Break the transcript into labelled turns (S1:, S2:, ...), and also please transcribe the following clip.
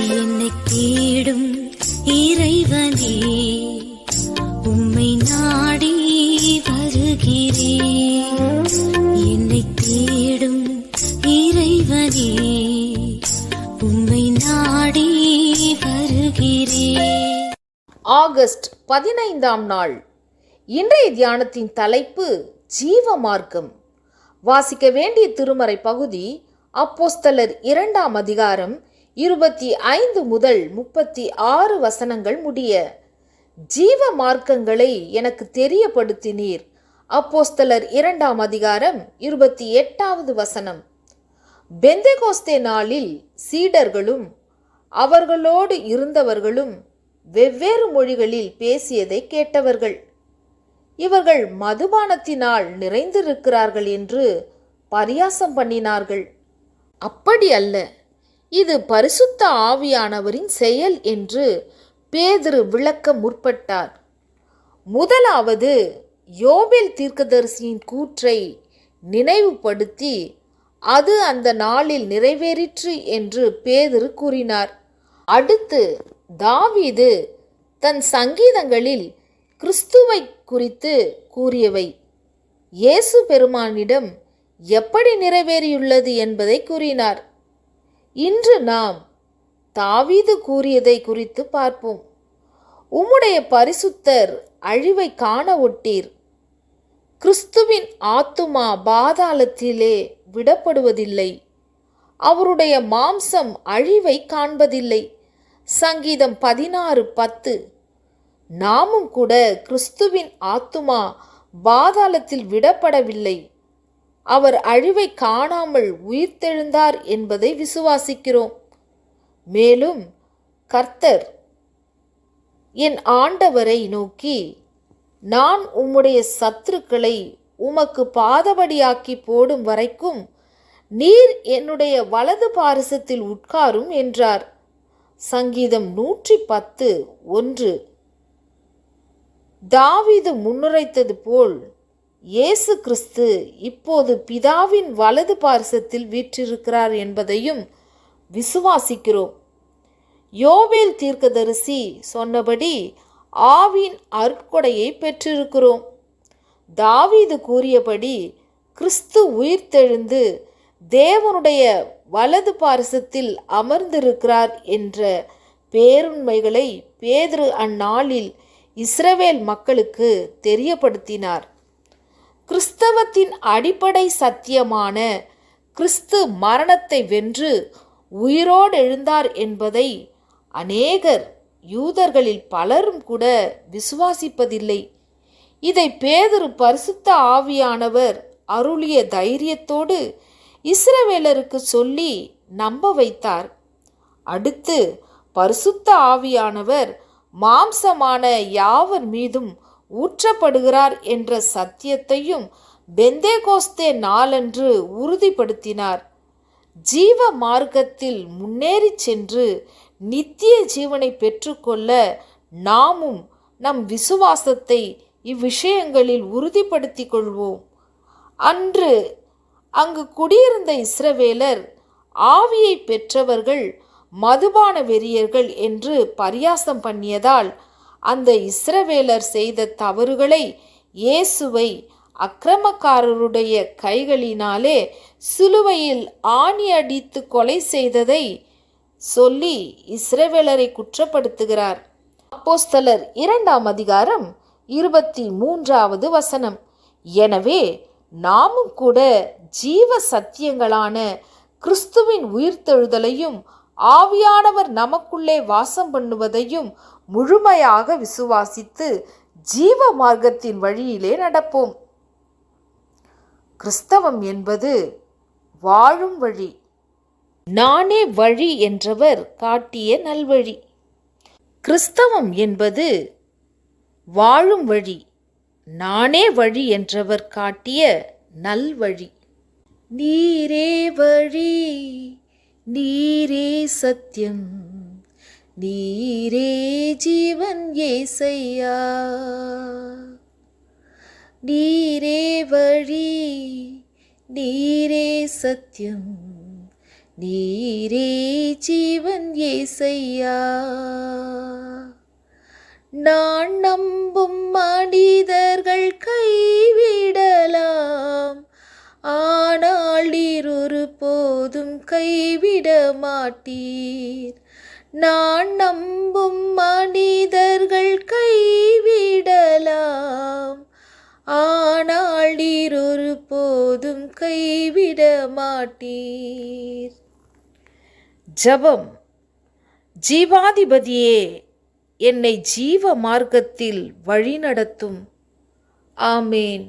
S1: என்னை தேடும் இறைவனே உம்மை நாடி வருகிறேன் என்னை தேடும் இறைவனே உம்மை நாடி வருகிறேன்
S2: ஆகஸ்ட் பதினைந்தாம் நாள். இன்றைய தியானத்தின் தலைப்பு ஜீவ மார்க்கம் வாசிக்க வேண்டிய திருமறை பகுதி அப்போஸ்தலர் இரண்டாம் அதிகாரம் இருபத்தி ஐந்து முதல் முப்பத்தி ஆறு வசனங்கள் முடிய ஜீவ மார்க்கங்களை எனக்கு தெரியப்படுத்தினீர். அப்போஸ்தலர் இரண்டாம் அதிகாரம் இருபத்தி எட்டாவது வசனம். பெந்தகோஸ்தே நாளில் சீடர்களும் அவர்களோடு இருந்தவர்களும் வெவ்வேறு மொழிகளில் பேசியதை கேட்டவர்கள். இவர்கள் மதுபானத்தினால் நிறைந்திருக்கிறார்கள் என்று பரியாசம் பண்ணினார்கள். அப்படி அல்ல. இது பரிசுத்த ஆவியானவரின் செயல் என்று பேதுரு விளக்க முற்பட்டார். முதலாவது யோபேல் தீர்க்கதரிசியின் கூற்றை நினைவுபடுத்தி அது அந்த நாளில் நிறைவேறிற்று என்று பேதுரு கூறினார். அடுத்து தாவீது தன் சங்கீதங்களில் கிறிஸ்துவை குறித்து கூறியவை. இயேசு பெருமானிடம் எப்படி நிறைவேறியுள்ளது என்பதை கூறினார். இன்று நாம் தாவீது கூறியதை குறித்து பார்ப்போம். உம்முடைய பரிசுத்தர் அழிவை காண ஒட்டீர். கிறிஸ்துவின் ஆத்துமா பாதாளத்திலே விடப்படுவதில்லை. அவருடைய மாம்சம் அழிவை காண்பதில்லை. சங்கீதம் பதினாறு பத்து. நாமும் கூட கிறிஸ்துவின் ஆத்துமா பாதாளத்தில் விடப்படவில்லை. அவர் அழிவை காணாமல் உயிர்த்தெழுந்தார் என்பதை விசுவாசிக்கிறோம். மேலும் கர்த்தர் என் ஆண்டவரை நோக்கி நான் உம்முடைய சத்துருக்களை உமக்கு பாதபடியாக்கி போடும் வரைக்கும் நீர் என்னுடைய வலது பாரசத்தில் உட்காரும் என்றார். சங்கீதம் நூற்றி பத்து ஒன்று. தாவீது முன்னுரைத்தது போல் இயேசு கிறிஸ்து இப்போது பிதாவின் வலது பாரசத்தில் வீற்றிருக்கிறார் என்பதையும் விசுவாசிக்கிறோம். யோவேல் தீர்க்கதரிசி சொன்னபடி ஆவின் அற்கொடையை பெற்றிருக்கிறோம். தாவீது கூறியபடி கிறிஸ்து உயிர்த்தெழுந்து தேவனுடைய வலது பாரசத்தில் அமர்ந்திருக்கிறார் என்ற பேருண்மைகளை பேதுரு அந்நாளில் இஸ்ரவேல் மக்களுக்கு தெரியப்படுத்தினார். கிறிஸ்தவத்தின் அடிப்படை சத்தியமான கிறிஸ்து மரணத்தை வென்று உயிரோடு எழுந்தார் என்பதை அநேகர் யூதர்களில் பலரும் கூட விசுவாசிப்பதில்லை. இதை பேதுரு பரிசுத்த ஆவியானவர் அருளிய தைரியத்தோடு இஸ்ரவேலருக்கு சொல்லி நம்ப வைத்தார். அடுத்து பரிசுத்த ஆவியானவர் மாம்சமான யாவர் மீதும் ஊற்றப்படுகிறார் என்ற சத்தியத்தையும் பெந்தேகோஸ்தே நாளன்று உறுதிப்படுத்தினார். ஜீவ மார்க்கத்தில் முன்னேறி சென்று நித்திய ஜீவனை பெற்றுக்கொள்ள நாமும் நம் விசுவாசத்தை இவ்விஷயங்களில் உறுதிப்படுத்திக் கொள்வோம். அன்று அங்கு குடியிருந்த இஸ்ரவேலர் ஆவியை பெற்றவர்கள் மதுபான வெறியர்கள் என்று பரியாசம் பண்ணியதால் அந்த இஸ்ரவேலர் செய்த தவறுகளை இயேசுவை அக்கிரமக்காரருடைய கைகளினாலே சிலுவையில் ஆணி அடித்து கொலை செய்ததை சொல்லி இஸ்ரவேலரை குற்றப்படுத்துகிறார். அப்போஸ்தலர் இரண்டாம் அதிகாரம் இருபத்தி மூன்றாவது வசனம். எனவே நாமும் கூட ஜீவ சத்தியங்களான கிறிஸ்துவின் உயிர்த்தெழுதலையும் ஆவியானவர் நமக்குள்ளே வாசம் பண்ணுவதையும் முழுமையாக விசுவாசித்து ஜீவ மார்க்கத்தின் வழியிலே நடப்போம். கிறிஸ்தவம் என்பது வாழும் வழி. நானே வழி என்றவர் காட்டிய நல்வழி. கிறிஸ்தவம் என்பது வாழும் வழி. நானே வழி என்றவர் காட்டிய நல்வழி. நீரே வழி. நீரே சத்தியம் நீரே ஜீவன் ஏசையா. நீரே வழி நீரே சத்தியம் நீரே ஜீவன் ஏசையா. நான் நம்பும் மனிதர்கள் கை கைவிட மாட்டீர் நான் நம்பும் மனிதர்கள் கைவிடலாம். ஆனால் நீர் ஒரு போதும் கைவிட மாட்டீர் ஜபம். ஜீவாதிபதியே என்னை ஜீவ மார்க்கத்தில் வழிநடத்தும் ஆமேன்.